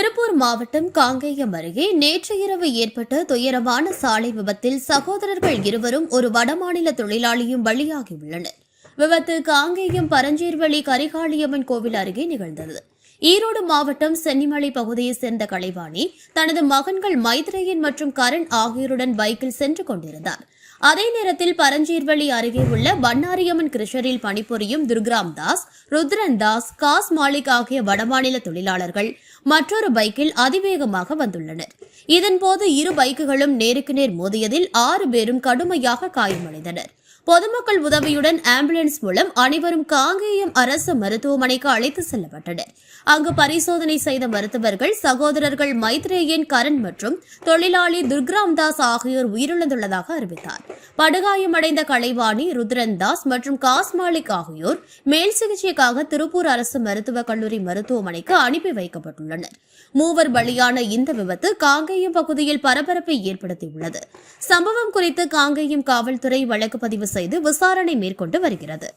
திருப்பூர் மாவட்டம் காங்கேயம் அருகே நேற்று இரவு ஏற்பட்ட துயரமான சாலை விபத்தில் சகோதரர்கள் இருவரும் ஒரு வடமாநில தொழிலாளியும் பலியாகியுள்ளனர். விபத்து காங்கேயம் பரஞ்சீர்வழி கரிகாளியம்மன் கோவில் அருகே நிகழ்ந்தது. ஈரோடு மாவட்டம் சென்னிமலை பகுதியைச் சேர்ந்த கலைவாணி தனது மகன்கள் மைத்ரேயன் மற்றும் கரண் ஆகியோருடன் பைக்கில் சென்று கொண்டிருந்தார். அதே நேரத்தில் பரஞ்சீர்வழி அருகே உள்ள பன்னாரியம்மன் கிருஷ்ணரில் பணிபுரியும் துர்கிராம் தாஸ் ருத்ரன் தாஸ் காஸ் மாலிக் ஆகிய வடமாநில தொழிலாளர்கள் மற்றொரு பைக்கில் அதிவேகமாக வந்துள்ளனர். இதன்போது இரு பைக்குகளும் நேருக்கு நேர் மோதியதில் ஆறு பேரும் கடுமையாக காயமடைந்தனர். பொதுமக்கள் உதவியுடன் ஆம்புலன்ஸ் மூலம் அனைவரும் காங்கேயம் அரசு மருத்துவமனைக்கு அழைத்து செல்லப்பட்டனர். அங்கு பரிசோதனை செய்த மருத்துவர்கள் சகோதரர்கள் மைத்ரேயன் கரண் மற்றும் தொழிலாளி துர்கிராம் தாஸ் ஆகியோர் உயிரிழந்துள்ளதாக அறிவித்தார். படுகாயமடைந்த கலைவாணி ருத்ரன் தாஸ் மற்றும் காஸ்மாலிக் ஆகியோர் மேல் சிகிச்சைக்காக திருப்பூர் அரசு மருத்துவக் கல்லூரி மருத்துவமனைக்கு அனுப்பி வைக்கப்பட்டுள்ளனர். மூவர் பலியான இந்த விபத்து காங்கேயம் பகுதியில் பரபரப்பை ஏற்படுத்தியுள்ளது. சம்பவம் குறித்து காங்கேயம் காவல்துறை வழக்கு பதிவு செய்து விசாரணை மேற்கொண்டு வருகிறது.